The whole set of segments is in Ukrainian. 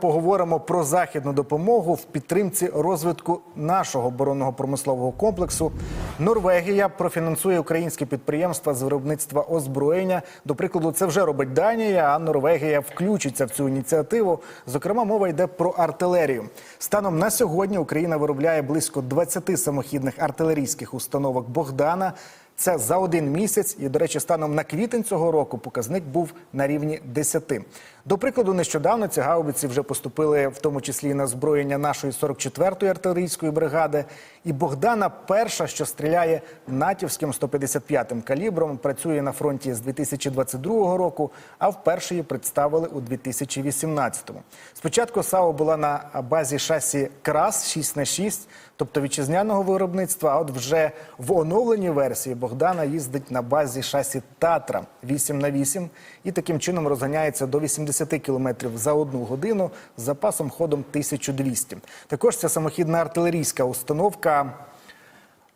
Поговоримо про західну допомогу в підтримці розвитку нашого оборонного промислового комплексу. Норвегія профінансує українські підприємства з виробництва озброєння. До прикладу, це вже робить Данія, а Норвегія включиться в цю ініціативу. Зокрема, мова йде про артилерію. Станом на сьогодні Україна виробляє близько 20 самохідних артилерійських установок Богдана. Це за один місяць, і, до речі, станом на квітень цього року показник був на рівні 10. До прикладу, нещодавно ці гаубиці вже поступили, в тому числі на зброєння нашої 44-ї артилерійської бригади. І Богдана перша, що стріляє натівським 155-м калібром, працює на фронті з 2022 року, а вперше її представили у 2018-му. Спочатку САУ була на базі шасі КРАС 6 на 6 тобто вітчизняного виробництва. А от вже в оновленій версії Богдана їздить на базі шасі Татра 8 на 8 і таким чином розганяється до 80 км за одну годину з запасом ходом 1200. Також ця самохідна артилерійська установка.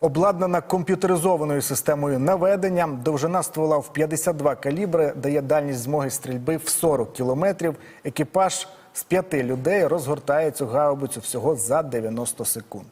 Обладнана комп'ютеризованою системою наведення, довжина ствола в 52 калібри, дає дальність змоги стрільби в 40 кілометрів. Екіпаж з п'яти людей розгортає цю гаубицю всього за 90 секунд.